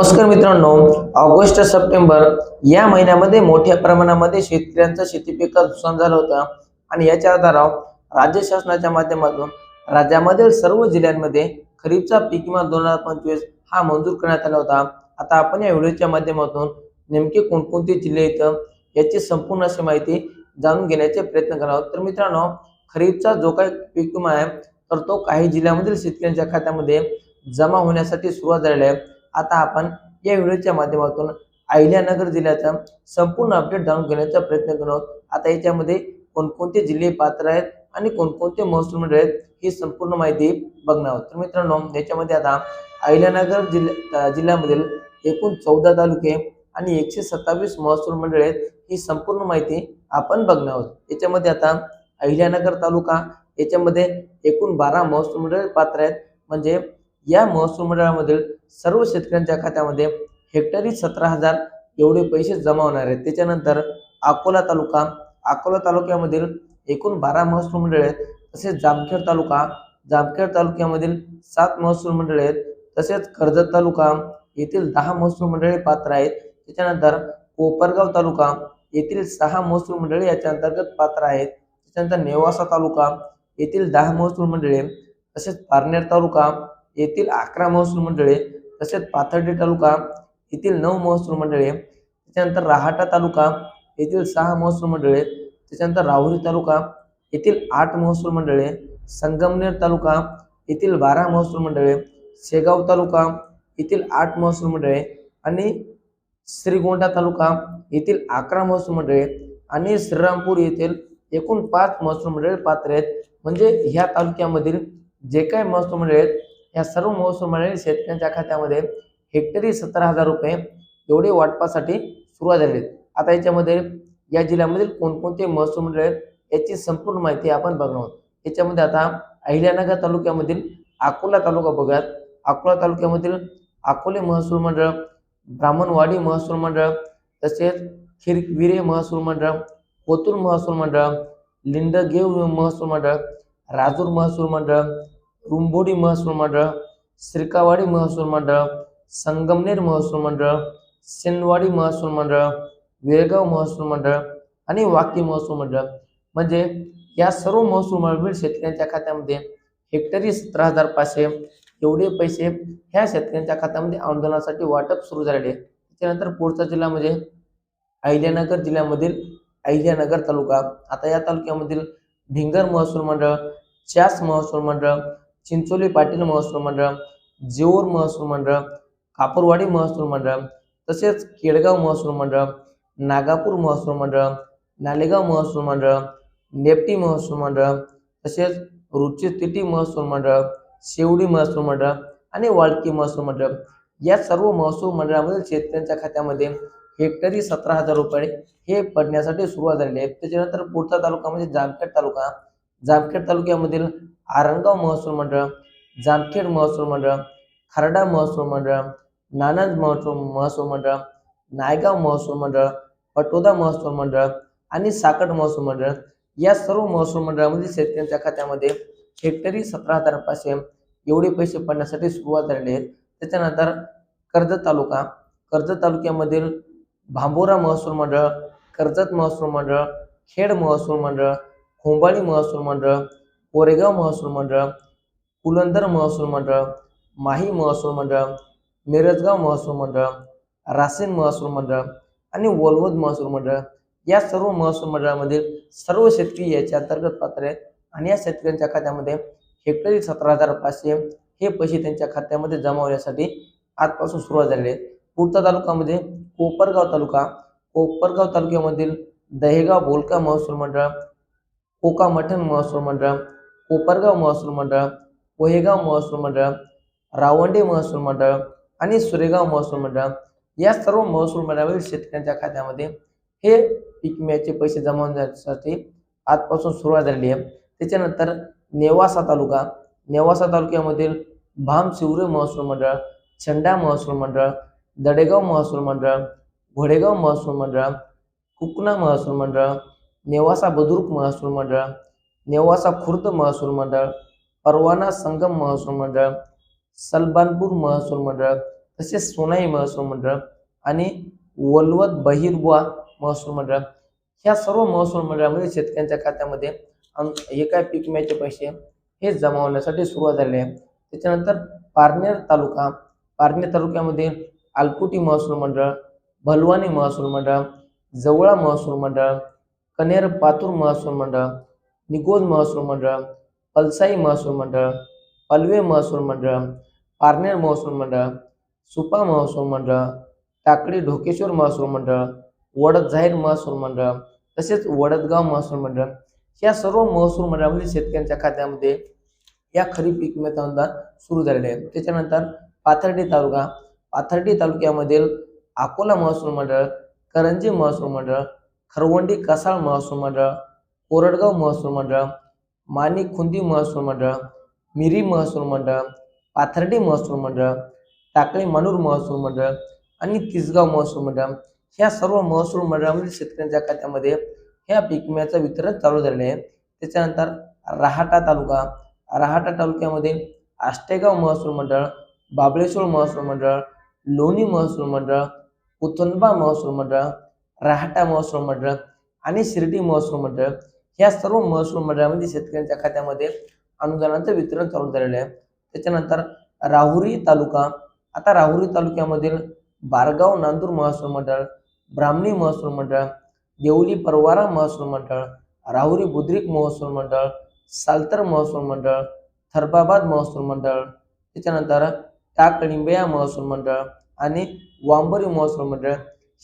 नमस्कार मित्रांनो August September या महिन्यामध्ये मोठ्या प्रमाणामध्ये शेतकऱ्यांचं शेती पिकात नुकसान झालं होतं. आणि याच्या आधारावर राज्य शासनाच्या माध्यमातून राज्यामधील सर्व जिल्ह्यांमध्ये खरीपचा पीक विमा दोन हजार पंचवीस हा मंजूर करण्यात आला होता. आता आपण या व्हिडिओच्या माध्यमातून नेमके कोणकोणते जिल्हे येतं याची संपूर्ण अशी माहिती जाणून घेण्याचे प्रयत्न करणार आहोत. तर मित्रांनो खरीपचा जो काही पीक विमा आहे तर तो काही जिल्ह्यामधील शेतकऱ्यांच्या खात्यामध्ये जमा होण्यासाठी सुरुवात झालेली आहे. आता आपण या व्हिडिओच्या माध्यमातून अहिल्यानगर जिल्ह्याचा संपूर्ण अपडेट जाणून घेण्याचा प्रयत्न करत आहोत. आता याच्यामध्ये कोणकोणते जिल्हे पात्र आहेत आणि कोणकोणते महसूल मंडळ आहेत ही संपूर्ण माहिती बघणार आहोत. तर मित्रांनो याच्यामध्ये आता अहिल्यानगर जिल्ह्या जिल्ह्यामधील एकूण चौदा तालुके आणि एकशे सत्तावीस महसूल मंडळ आहेत ही संपूर्ण माहिती आपण बघणार आहोत. याच्यामध्ये आता अहिल्यानगर तालुका याच्यामध्ये एकूण बारा महसूल मंडळ पात्र आहेत. म्हणजे या महसूल मंडळामधील सर्व शेतकऱ्यांच्या खात्यामध्ये हेक्टरी सतरा हजार एवढे पैसे जमा होणार आहेत. त्याच्यानंतर अकोला तालुका अकोला तालुक्यामधील एकूण बारा महसूल मंडळ आहेत. तसेच जामखेड तालुका जामखेड तालुक्यामधील सात महसूल मंडळ आहेत. तसेच कर्जत तालुका येथील दहा महसूल मंडळे पात्र आहेत. त्याच्यानंतर कोपरगाव तालुका येथील सहा महसूल मंडळे याच्या अंतर्गत पात्र आहेत. त्याच्यानंतर नेवासा तालुका येथील दहा महसूल मंडळे तसेच पारनेर तालुका येथील अकरा महसूल मंडळे तसेच पाथर्डी तालुका येथील नऊ महसूल मंडळे त्याच्यानंतर राहाटा तालुका येथील सहा महसूल मंडळे त्याच्यानंतर राहुरी तालुका येथील आठ महसूल मंडळे संगमनेर तालुका येथील बारा महसूल मंडळे शेगाव तालुका येथील आठ महसूल मंडळे आणि श्रीगोंदा तालुका येथील अकरा महसूल मंडळे आणि श्रीरामपूर येथील एकूण पाच महसूल मंडळे पात्र आहेत. म्हणजे ह्या तालुक्यामधील जे काही महसूल मंडळे आहेत या सर्व महसूल मंडळी शेतकऱ्यांच्या खात्यामध्ये हेक्टरी सत्तर हजार रुपये एवढे वाटपासाठी सुरुवात झाली आता याच्यामध्ये या जिल्ह्यामधील कोणकोणते महसूल मंडळ आहेत याची संपूर्ण माहिती आपण बघणार आहोत. याच्यामध्ये आता अहिल्यानगर तालुक्यामधील अकोला तालुका बघूयात. अकोला तालुक्यामधील अकोले महसूल मंडळ ब्राह्मणवाडी महसूल मंडळ तसेच खिरविरे महसूल मंडळ कोतूर महसूल मंडळ लिंडगेव महसूल मंडळ राजूर महसूल मंडळ रुंबोडी महसूल मंडळ सिरकावाडी महसूल मंडळ संगमनेर महसूल मंडळ सेनवाडी महसूल मंडळ वेळगाव महसूल मंडळ आणि वाकी महसूल मंडळ. म्हणजे या सर्व महसूल मंडळ शेतकऱ्यांच्या खात्यामध्ये हेक्टरी सतरा हजार पाचशे एवढे पैसे ह्या शेतकऱ्यांच्या खात्यामध्ये आंदोलनासाठी वाटप सुरू झालेले. त्याच्यानंतर पुढचा जिल्हा म्हणजे अहिल्यानगर जिल्ह्यामधील अहिल्यानगर तालुका. आता या तालुक्यामधील भिंगर महसूल मंडळ चास महसूल मंडळ चिंचोली पाटील महसूल मंडळ जेऊर महसूल मंडळ कापूरवाडी महसूल मंडळ तसेच केडगाव महसूल मंडळ नागापूर महसूल मंडळ नालेगाव महसूल मंडळ नेपटी महसूल मंडळ तसेच रुचितिटी महसूल मंडळ शेवडी महसूल मंडळ आणि वाळकी महसूल मंडळ या सर्व महसूल मंडळामधील शेतकऱ्यांच्या खात्यामध्ये हेक्टरी सतरा हजार रुपये हे पडण्यासाठी सुरुवात झालेली आहे. त्याच्यानंतर पुढचा तालुका म्हणजे जामखेड तालुका. जामखेड तालुक्यामधील आरंगाव महसूल मंडळ जामखेड महसूल मंडळ खरडा महसूल मंडळ नानंद महसूल महसूल मंडळ नायगाव महसूल मंडळ पटोदा महसूल मंडळ आणि साकट महसूल मंडळ या सर्व महसूल मंडळामधील शेतकऱ्यांच्या खात्यामध्ये हेक्टरी सतरा हजार पाचशे एवढे पैसे पडण्यासाठी सुरुवात झालेली आहे. त्याच्यानंतर कर्जत तालुका कर्जत तालुक्यामधील भांबोरा महसूल मंडळ कर्जत महसूल मंडळ खेड महसूल मंडळ खोंबाळी महसूल मंडळ कोरेगाव महसूल मंडळ पुलंदर महसूल मंडळ माही महसूल मंडळ मिरजगाव महसूल मंडळ रासेन महसूल मंडळ आणि वलवद महसूल मंडळ. या सर्व महसूल मंडळामधील सर्व शेतकरी याच्या अंतर्गत पात्र आहेत आणि या शेतकऱ्यांच्या खात्यामध्ये हेक्टरी सतरा हजार पाचशे हे पैसे त्यांच्या खात्यामध्ये जमा होण्यासाठी आजपासून सुरुवात झाली आहे. पुढचा तालुक्यामध्ये म्हणजे कोपरगाव तालुका. कोपरगाव तालुक्यामधील दहेगाव बोलका महसूल मंडळ कोका मठण महसूल मंडळ कोपरगाव महसूल मंडळ पोहेगाव महसूल मंडळ रावंडी महसूल मंडळ आणि सुरेगाव महसूल मंडळ या सर्व महसूल मंडळावरील शेतकऱ्यांच्या खात्यामध्ये हे पीक विम्याचे पैसे जमा होण्यासाठी आजपासून सुरुवात झालेली आहे. त्याच्यानंतर नेवासा तालुका नेवासा तालुक्यामधील भामशिवरे महसूल मंडळ छंडा महसूल मंडळ दडेगाव महसूल मंडळ घोडेगाव महसूल मंडळ कुकणा महसूल मंडळ नेवासा बुद्रुक महसूल मंडळ नेवासा खुर्द महसूल मंडळ परवाना संगम महसूल मंडळ सलबानपूर महसूल मंडळ तसेच सोनाई महसूल मंडळ आणि वलवत बहिर्बुवा महसूल मंडळ. ह्या सर्व महसूल मंडळामध्ये शेतकऱ्यांच्या खात्यामध्ये एका पीक विम्याचे पैसे हे जमा होण्यासाठी सुरुवात झाली आहे. त्याच्यानंतर पारनेर तालुका पारनेर तालुक्यामध्ये आलकुटी महसूल मंडळ भलवानी महसूल मंडळ जवळा महसूल मंडळ कनेर पातूर महसूल मंडळ निगोज महसूल मंडळ पलसाई महसूल मंडळ पलवे महसूल मंडळ पारनेर महसूल मंडळ सुपा महसूल मंडळ टाकळी ढोकेश्वर महसूल मंडळ वडद जाहीर महसूल मंडळ तसेच वडदगाव महसूल मंडळ या सर्व महसूल मंडळामध्ये शेतकऱ्यांच्या खात्यामध्ये या खरीप पीक विम्याचं अनुदान सुरू झालेले आहे त्याच्यानंतर पाथर्डी तालुका पाथर्डी तालुक्यामधील अकोला महसूल मंडळ करंजी महसूल मंडळ खरवंडी कसाळ महसूल मंडळ कोरडगाव महसूल मंडळ माणिक खुंदी महसूल मंडळ मिरी महसूल मंडळ पाथर्डी महसूल मंडळ टाकळी मानूर महसूल मंडळ आणि तिसगाव महसूल मंडळ. ह्या सर्व महसूल मंडळामध्ये शेतकऱ्यांच्या खात्यामध्ये ह्या पीक विम्याचं वितरण चालू झालेलं आहे. त्याच्यानंतर राहाटा तालुका राहाटा तालुक्यामध्ये आष्टेगाव महसूल मंडळ बाबळेश्वर महसूल मंडळ लोणी महसूल मंडळ उतनबा महसूल मंडळ राहाटा महसूल मंडळ आणि शिर्डी महसूल मंडळ ह्या सर्व महसूल मंडळामध्ये शेतकऱ्यांच्या खात्यामध्ये अनुदानाचं वितरण चालू झालेलं आहे. त्याच्यानंतर राहुरी तालुका आता राहुरी तालुक्यामधील बारगाव नांदूर महसूल मंडळ ब्राह्मणी महसूल मंडळ देवली परवारा महसूल मंडळ राहुरी बुद्रिक महसूल मंडळ सालतर महसूल मंडळ थरबाबाद महसूल मंडळ त्याच्यानंतर टाक लिंबया महसूल मंडळ आणि वांबरी महसूल मंडळ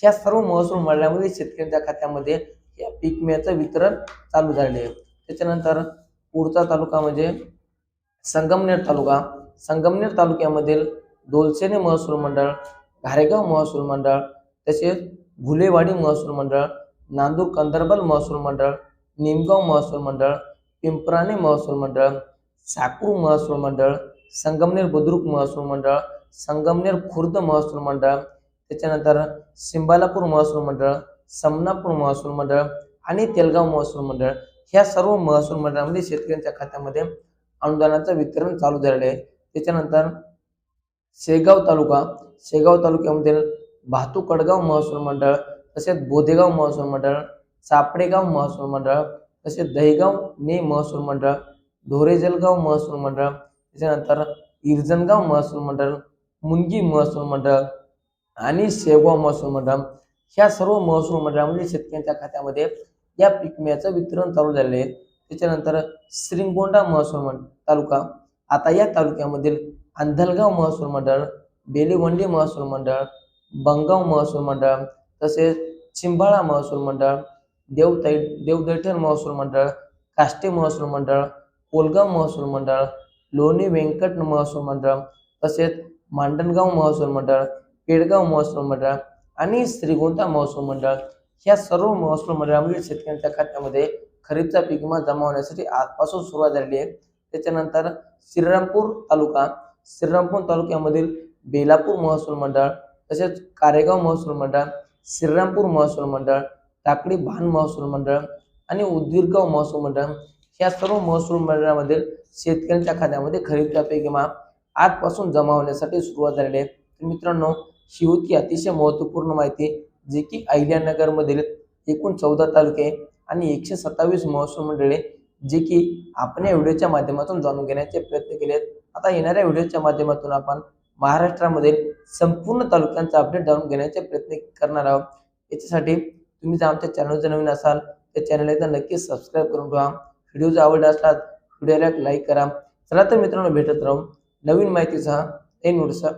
या सर्व महसूल मंडळामध्ये शेतकऱ्यांच्या खात्यामध्ये या पीक विम्याचं वितरण चालू झालेले आहे. त्याच्यानंतर पुढचा तालुका म्हणजे संगमनेर तालुका. संगमनेर तालुक्यामधील दोलसेने महसूल मंडळ घारेगाव महसूल मंडळ तसेच भुलेवाडी महसूल मंडळ नांदूर कंदरबल महसूल मंडळ निमगाव महसूल मंडळ पिंपराणे महसूल मंडळ साकूर महसूल मंडळ संगमनेर बुद्रुक महसूल मंडळ संगमनेर खुर्द महसूल मंडळ त्याच्यानंतर सिंबालापूर महसूल मंडळ समनापूर महसूल मंडळ आणि तेलगाव महसूल मंडळ ह्या सर्व महसूल मंडळामध्ये शेतकऱ्यांच्या खात्यामध्ये अनुदानाचं वितरण चालू झालेलं आहे. त्याच्यानंतर शेगाव तालुका शेगाव तालुक्यामधील भातू कडगाव महसूल मंडळ तसेच बोधेगाव महसूल मंडळ सापडेगाव महसूल मंडळ तसेच दहीगाव ने महसूल मंडळ ढोरेजलगाव महसूल मंडळ त्याच्यानंतर इरजनगाव महसूल मंडळ मुनगी महसूल मंडळ आणि शेवगाव महसूल मंडळ ह्या सर्व महसूल मंडळामध्ये शेतकऱ्यांच्या खात्यामध्ये या पीक विम्याचं वितरण चालू झालेले आहे. त्याच्यानंतर श्रीगोंडा महसूल मंडळ तालुका आता या तालुक्यामधील अंधलगाव महसूल मंडळ बेलेवंडी महसूल मंडळ बंगाव महसूल मंडळ तसेच चिंबाळा महसूल मंडळ देवतै देवदैठण महसूल मंडळ काष्टी महसूल मंडळ कोलगाव महसूल मंडळ लोणी व्यंकट महसूल मंडळ तसेच मांडणगाव महसूल मंडळ केडगाव महसूल मंडळ आणि श्रीगोंदा महसूल मंडळ ह्या सर्व महसूल मंडळामध्ये शेतकऱ्यांच्या खात्यामध्ये खरीपचा पीक विमा जमा होण्यासाठी आजपासून सुरुवात झालेली आहे. त्याच्यानंतर श्रीरामपूर तालुका श्रीरामपूर तालुक्यामधील बेलापूर महसूल मंडळ तसेच कारेगाव महसूल मंडळ श्रीरामपूर महसूल मंडळ टाकडी भान महसूल मंडळ आणि उदगीरगाव महसूल मंडळ ह्या सर्व महसूल मंडळामधील शेतकऱ्यांच्या खात्यामध्ये खरीपचा पीक विमा आजपासून जमा होण्यासाठी सुरुवात झालेली आहे. मित्रांनो ही होती अतिशय महत्त्वपूर्ण माहिती जे की अहिल्यानगरमधील एकूण चौदा तालुके आणि एकशे सत्तावीस महसूल मंडळे जे की आपण या व्हिडिओच्या माध्यमातून जाणून घेण्याचे प्रयत्न केले आहेत आता येणाऱ्या व्हिडिओच्या माध्यमातून आपण महाराष्ट्रामधील संपूर्ण तालुक्यांचा अपडेट जाणून घेण्याचे प्रयत्न करणार आहोत. याच्यासाठी तुम्ही जर आमच्या चॅनलचं नवीन असाल तर चॅनल एकदा नक्कीच सबस्क्राईब करून ठेवा. व्हिडिओ जर आवडला असला व्हिडिओला लाईक करा. चला तर मित्रांनो भेटत राहू. नवीन माहितीसह ऐन व्हिडिओचा